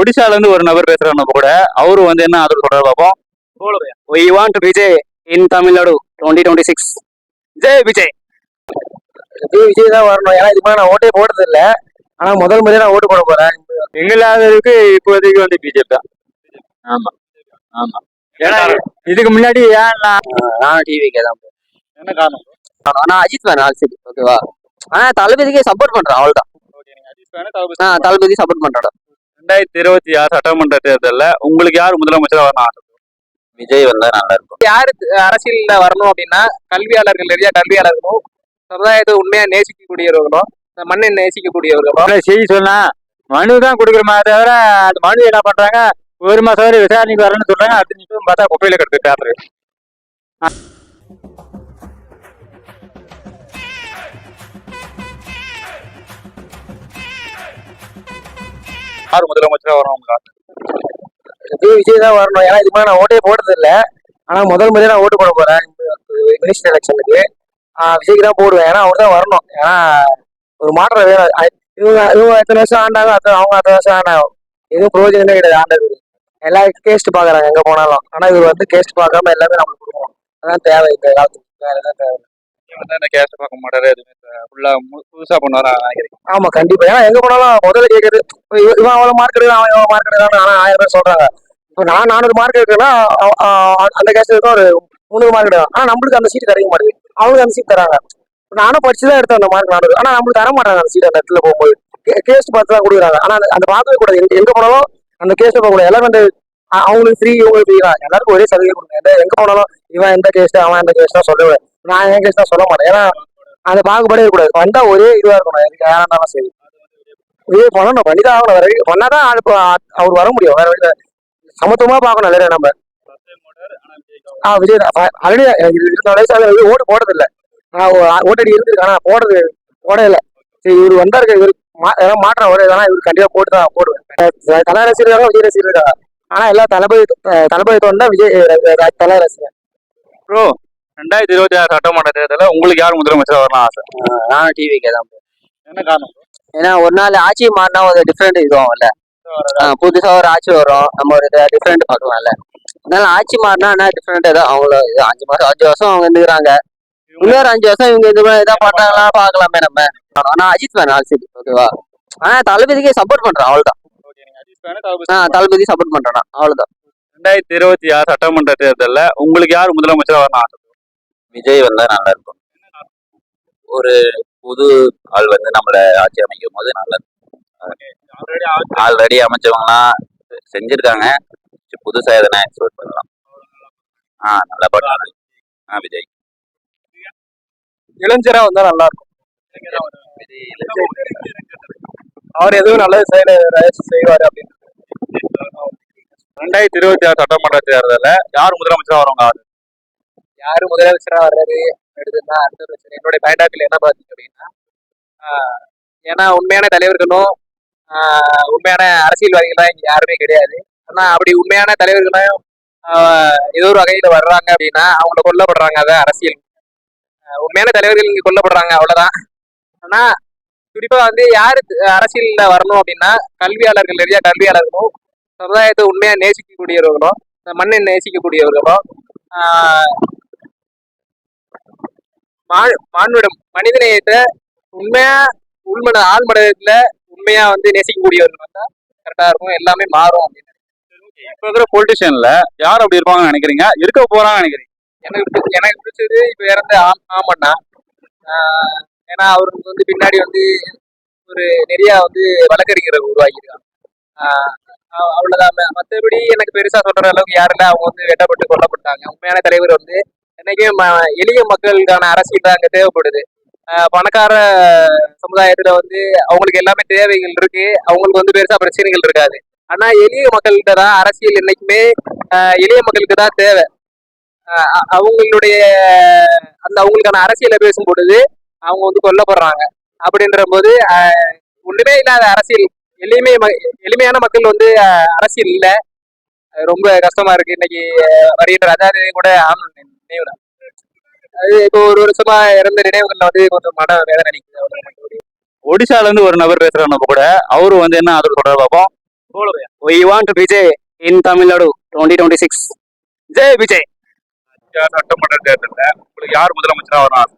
ஒடிசால இருந்து ஒரு நபர் பேசுறாரு நம்ம கூட. அவரு வந்து என்ன ஆதரவு சொல்றாரு பார்ப்போம் we want Vijay in Tamil Nadu twenty twenty six Jai Vijay Vijay Vijay தான் வரணும். ஏன்னா இதுக்கு நான் ஓட்டே போடுறது இல்ல. ஆனா முதல் முறையா நான் ஓட்டு போட போறேன். எங்களாததுக்கு இப்போதைக்கு வந்து பிஜேபி தான். ஆமா. ஆமா. ஏன்னா இதுக்கு முன்னாடி ஏன் நான்? டிவிக்கே தான் என்ன காரணம்? ஆனா அஜித் ஃபேன் ஆல்சரி ஓகேவா ஆனா தளபதிக்கு சப்போர்ட் பண்றேன் அவ்வளவுதான். ஆ தளபதி சப்போர்ட் பண்றேன். ரெண்டாயிரத்தி இருபத்தி ஆறு சட்டமன்ற தேர்தல்ல உங்களுக்கு யார் முதலமைச்சரா வரணும் ஆசை? விஜய் வந்தா நல்லா இருக்கும். யாரு அரசியல்ல வரணும் அப்படின்னா கல்வியாளர்கள் நிறைய கல்வியாளர்களும் சமுதாயத்தை உண்மையா நேசிக்கக்கூடியவர்களும் இந்த மண்ணை நேசிக்கக்கூடியவர்களும். செய்தி சொன்னா மனு தான் கொடுக்குறமா தவிர அந்த மனு என்ன பண்றாங்க? ஒரு மாசம் வரை விசாரணைக்கு வரணும்னு சொல்றாங்க. அடுத்த நிமிஷம் பார்த்தா குப்பையில கிடக்கு பேப்பர் யார் முதலமைச்சரா வரணும் உங்களுக்கு ஆசை? விஜய் விஜய் தான் வரணும். ஏன்னா இது மாதிரி நான் ஓட்டே போடுறது இல்லை. ஆனா முதல் முறையா நான் ஓட்டு போட போறேன். மினிஸ்டர் எலெக்ஷனுக்கு விஜய்க்கு தான் போடுவேன். ஏன்னா அவர் தான் வரணும். ஏன்னா ஒரு மாற்றம் வேணும் இவங்க இவங்க எத்தனை வருஷம் ஆண்டாங்க? அத்தனை அவங்க அத்தனை வருஷம் ஆனாங்க எதுவும் பிரயோஜனமே கிடையாது. ஆண்டது எல்லா கேஸ்ட் பாக்குறாங்க எங்க போனாலும். ஆனா இவர் வந்து கேஸ்ட் பார்க்காம எல்லாமே நம்மளுக்கு கொடுக்கணும். அதான் தேவை. இந்த காலத்துக்கு வேற எதாவது தேவை. வந்து அந்த கேஸ்ட் பார்க்க மாட்டாரு எதுவுமே ஃபுல்லா புதுசா பண்ணுவாரா நினைக்கிறேன். ஆமா கண்டிப்பா. ஏன்னா எங்க போனாலும் முதல்ல கேக்குறது இப்ப இவன் அவ்வளவு மார்க் எடுக்கிறான் அவன் எவ்வளவு மார்க் எடுக்கிறான் ஆனா ஆயிரம் பேர் சொல்றாங்க. இப்போ நான் நானூறு மார்க் எடுக்கிறேன்னா அந்த கேஸ்ட் இருக்க ஒரு முந்நூறு மார்க் எடுக்கலாம் ஆனா நம்மளுக்கு அந்த சீட் கிடைக்க மாட்டேங்குது. அவங்களுக்கு அந்த சீட் தராங்க. நானும் படிச்சு தான் எடுத்தேன் அந்த மார்க் நானூறு. ஆனா நம்மளுக்கு தர மாட்டாங்க அந்த சீட் அந்த இடத்துல போகும்போது. கேஸ்ட் பார்த்து தான் கொடுக்குறாங்க. ஆனா அந்த- பார்க்கவே கூடாது. எங்க எங்க போனாலும் அந்த கேஸ்ட் பார்க்க கூடாது. எல்லாரும் வந்து அவங்களுக்கு ஃப்ரீ இவங்களுக்கு ஃப்ரீ எல்லாருக்கும் ஒரே சலுகை கொடுங்க. எந்த- எங்க போனாலும் இவன் எந்த கேஸ்ட் அவன் எந்த கேஸ்ட் தான் சொல்லுவேன் நான் என் கேஸ்ட் தான் சொல்ல மாட்டேன். ஏன்னா அந்த பாகுபாடே இருக்கக்கூடாது வந்தா ஒரே இதுவா இருக்கணும் எனக்கு யாரா இருந்தாலும் சரி. இதே பண்ணணும் பண்ணிதான் ஆகணும் வேற வழி பண்ணாதான் இப்போ அவர் வர முடியும். வேற வழியில சமத்துவமா பார்க்கணும் இல்லையா நம்ம? ஆ விஜய் ஆல்ரெடி எனக்கு இருபத்தி வயசு ஆகுது ஓட்டு போடுறது இல்ல நான் ஓட்டடி இருக்கு ஆனா போடுறது போடவே சரி இவர் வந்தாரு இவர் ஏதாவது மாற்றம் வருது ஏதாவது இவர் கண்டிப்பா போட்டு தான் போடுவேன். தலை தல ரசிகர் விஜய் ரசிகர் ஆனா எல்லா தளபதி தளபதி தோணுதா விஜய் தலை ரசிகர். ப்ரோ ரெண்டாயிரத்தி இருபத்தி ஆறு சட்டமன்ற தேர்தல்ல உங்களுக்கு யார் முதலமைச்சரா வரணும் ஆசை? நான் டிவிக்கே தான் என்ன காரணம்? ஏன்னா ஒரு நாள் ஆட்சி மாறினா ஒரு டிஃப்ரெண்ட் இதுவாகும்ல ஆஹ் புதுசா ஒரு ஆட்சி வரும். நம்ம ஒரு டிஃப்ரெண்ட் பார்க்கலாம்ல. அதனால ஆட்சி மாறினா என்ன டிஃப்ரெண்ட் ஏதோ அவங்கள இது அஞ்சு மாசம் அஞ்சு வருஷம் அவங்க இருந்துக்கிறாங்க. இன்னொரு அஞ்சு வருஷம் இவங்க இது மாதிரி ஏதாவது பண்றாங்களா பார்க்கலாமே நம்ம. ஆனா அஜித் ஃபேன் ஆல்சரி ஓகேவா? ஆனா தளபதிக்கு சப்போர்ட் பண்றேன் அவ்வளவுதான். ஆஹ் தளபதி சப்போர்ட் பண்றேன் அவ்வளவுதான். ரெண்டாயிரத்தி இருபத்தி ஆறு சட்டமன்ற தேர்தல்ல உங்களுக்கு யார் முதலமைச்சரா வரணும் ஆசை? விஜய் வந்தா நல்லா இருக்கும் ஒரு புது ஆள் வந்து நம்மள ஆட்சி அமைக்கும் போது நல்லது ஆல்ரெடி அமைச்சவங்கலாம் செஞ்சிருக்காங்க. சரி, புதுசா எதனா எக்ஸ்போர்ட் பண்ணலாம். ஆ நல்லா பண்ணலாம் ஆ விஜய். இளைஞரா வந்தா நல்லா இருக்கும் அவர் எதுவும் நல்லது செய்யல செய்வாரு அப்படின்னு. ரெண்டாயிரத்தி இருபத்தி ஆறு சட்டமன்ற தேர்தல்ல யார் முதலமைச்சரா வரவங்க? ஆசை? யாரு முதலமைச்சரா வர்றது எடுத்துன்னா அடுத்த பிரச்சனை. என்னுடைய பயண்டாக்கில் என்ன பாத்தீங்க அப்படின்னா ஏன்னா உண்மையான தலைவர்களும் உண்மையான அரசியல்வாதிகள்லாம் இங்க யாருமே கிடையாது. ஆனா அப்படி உண்மையான தலைவர்களும் ஏதோ ஒரு வகையில வர்றாங்க அப்படின்னா அவங்கள கொல்லப்படுறாங்க அதான் அரசியல். உண்மையான தலைவர்கள் இங்க கொல்லப்படுறாங்க அவ்வளவுதான். ஆனா குறிப்பா வந்து யாரு அரசியல்ல வரணும் அப்படின்னா கல்வியாளர்கள் நிறைய கல்வியாளர்களும் சமுதாயத்தை உண்மையா நேசிக்கக்கூடியவர்களும் இந்த மண்ணை நேசிக்கக்கூடியவர்களும் ஆஹ் மா- மானுடம் மனிதநேயத்தை உண்மையா உள்மன ஆழ்மனத்துல உண்மையா வந்து நேசிக்கக்கூடியவர்கள் வந்தா கரெக்டா இருக்கும். எல்லாமே மாறும் அப்படின்னு இப்ப இருக்கிற பொலிட்டிஷியன்ல யார் அப்படி இருப்பாங்கன்னு நினைக்கிறீங்க? இருக்க போறாங்கன்னு நினைக்கிறீங்க? எனக்கு எனக்கு பிடிச்சது இப்ப இறந்த ஆம் ஆமண்ணா. ஏன்னா அவருக்கு வந்து பின்னாடி வந்து ஒரு நிறைய வந்து வழக்கறிஞரை உருவாக்கியிருக்காங்க. அவ்வளவுதான். ம- மத்தபடி எனக்கு பெருசா சொல்ற அளவுக்கு யாரும் இல்ல. அவங்க வந்து வெட்டப்பட்டு கொல்லப்பட்டாங்க. உண்மையான தலைவர் வந்து இன்னைக்கு எளிய மக்களுக்கான அரசியல் தான் அங்க தேவைப்படுது. பணக்கார சமுதாயத்துல வந்து அவங்களுக்கு எல்லாமே தேவைகள் இருக்கு. அவங்களுக்கு வந்து பெருசா பிரச்சனைகள் இருக்காது. ஆனா எளிய மக்கள்கிட்ட தான் அரசியல் என்னைக்குமே எளிய மக்களுக்கு தான் தேவை. அவங்களுடைய அந்த அவங்களுக்கான அரசியலை பேசும் பொழுது அவங்க வந்து கொல்லப்படுறாங்க. அப்படின்ற போது ஒண்ணுமே இல்லாத அரசியல் எளிமை ம- எளிமையான மக்கள் வந்து அரசியல் இல்லை. ரொம்ப கஷ்டமா இருக்கு. இன்னைக்கு வருகின்ற அதாவது கூட ஆணும் நினைவு நாள். அது இப்போ ஒரு வருஷமா இறந்த நினைவுகள்ல வந்து கொஞ்சம் மன வேதனை மத்தபடி ஒடிசால இருந்து ஒரு நபர் பேசுறாரு நம்ம கூட அவரு வந்து என்ன ஆதரவு சொல்றாரு பார்ப்போம் We want Vijay in Tamil Nadu 2026. Jai Vijay சட்டமன்ற தேர்தல்ல உங்களுக்கு யார் முதலமைச்சரா வரணும்?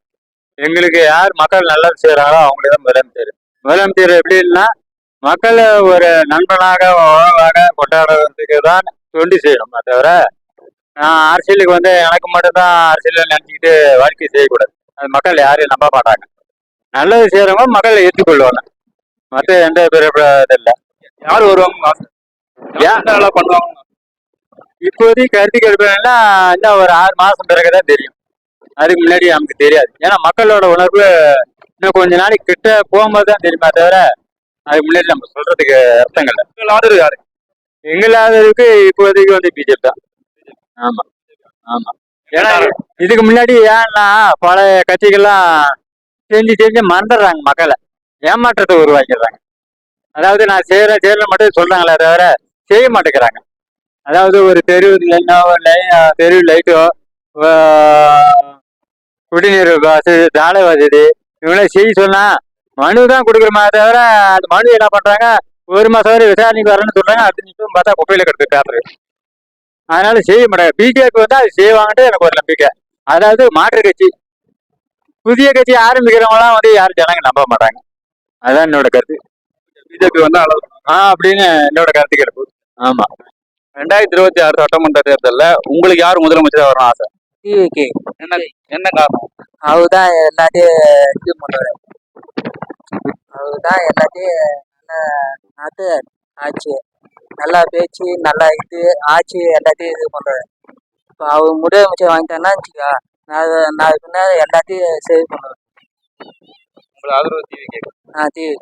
எங்களுக்கு யார் மக்கள் நல்லது செய்யறாங்களோ அவங்களே தான் முதலமைச்சர் முதலமைச்சர் எப்படின்னா மக்களை ஒரு நண்பனாக உறவாக கொண்டாடுறதுக்கு தான் தொண்டி செய்யணும் தவிர நான் அரசியலுக்கு வந்து எனக்கு மட்டும்தான் அரசியல் நினைச்சுக்கிட்டு வாழ்க்கை செய்யக்கூடாது. அது மக்கள் யாரையும் நம்ப மாட்டாங்க. நல்லது செய்யறவங்க மக்களை ஏற்றுக்கொள்வாங்க. மற்ற எந்த பிறப்பு இல்லை. யார் வருவாங்க என்ன நல்லா பண்ணுவாங்க இப்போதைக்கு கருத்து கேட்பேன்னா இன்னும் ஒரு ஆறு மாசம் பிறகுதான் தெரியும். அதுக்கு முன்னாடி நமக்கு தெரியாது. ஏன்னா மக்களோட உணர்வு இன்னும் கொஞ்ச நாளைக்கு கிட்ட போகும்போது தான் தெரியுமா தவிர அதுக்கு முன்னாடி நம்ம சொல்றதுக்கு அர்த்தங்கள் எங்களாததுக்கு இப்போதைக்கு வந்து பிஜேபி தான். ஆமா. ஆமா. ஏன்னா இதுக்கு முன்னாடி ஏன்னா பழைய கட்சிகள்லாம் செஞ்சு செஞ்சு மறந்துடுறாங்க மக்களை. ஏமாற்றத்தை உருவாக்கிடுறாங்க. அதாவது நான் செய்யற செய்யற மட்டும் சொல்றாங்களே தவிர செய்ய மாட்டேங்கிறாங்க. அதாவது ஒரு தெரு லைனோ தெரு லைட்டோ குடிநீர் வசதி சாலை வசதி இவங்களே செய்ய சொன்னா மனு தான் கொடுக்குறோமே தவிர அந்த மனு என்ன பண்றாங்க? ஒரு மாசம் வரை விசாரணைக்கு வரணும்னு சொல்றாங்க அடுத்த நிமிஷம் பார்த்தா குப்பையில கிடக்குறாரு அதனால செய்ய மாட்டாங்க பிஜேபி வந்து அது செய்வாங்கன்ட்டு எனக்கு ஒரு நம்பிக்கை. அதாவது மாற்று கட்சி. புதிய கட்சி ஆரம்பிக்கிறவங்களாம் வந்து யாரும் ஜனங்க நம்ப மாட்டாங்க. அதான் என்னோட கருத்து. பிஜேபி வந்து அளவு ஆ அப்படின்னு என்னோட கருத்து கிடப்பு ஆமா. ரெண்டாயிரத்தி இருபத்தி ஆறு சட்டமன்ற தேர்தல்ல உங்களுக்கு யார் முதலமைச்சரா வரணும் ஆசை? டிவிக்கு என்ன என்ன காரணம்? அவர் தான் எல்லாத்தையும் இது பண்ணுவார். அவர் தான் எல்லாத்தையும் நல்ல நாட்டு ஆட்சி. நல்லா பேச்சு நல்லா இது ஆட்சி எல்லாத்தையும் இது பண்ணுவார் இப்போ அவர் முதலமைச்சர் வாங்கிட்டாருன்னா வச்சுக்கோ நான் நான் பின்னாடி எல்லாத்தையும் சேவ் பண்ணுவேன். உங்களுக்கு ஆதரவு டிவி கேட்கும் ஆ டிவி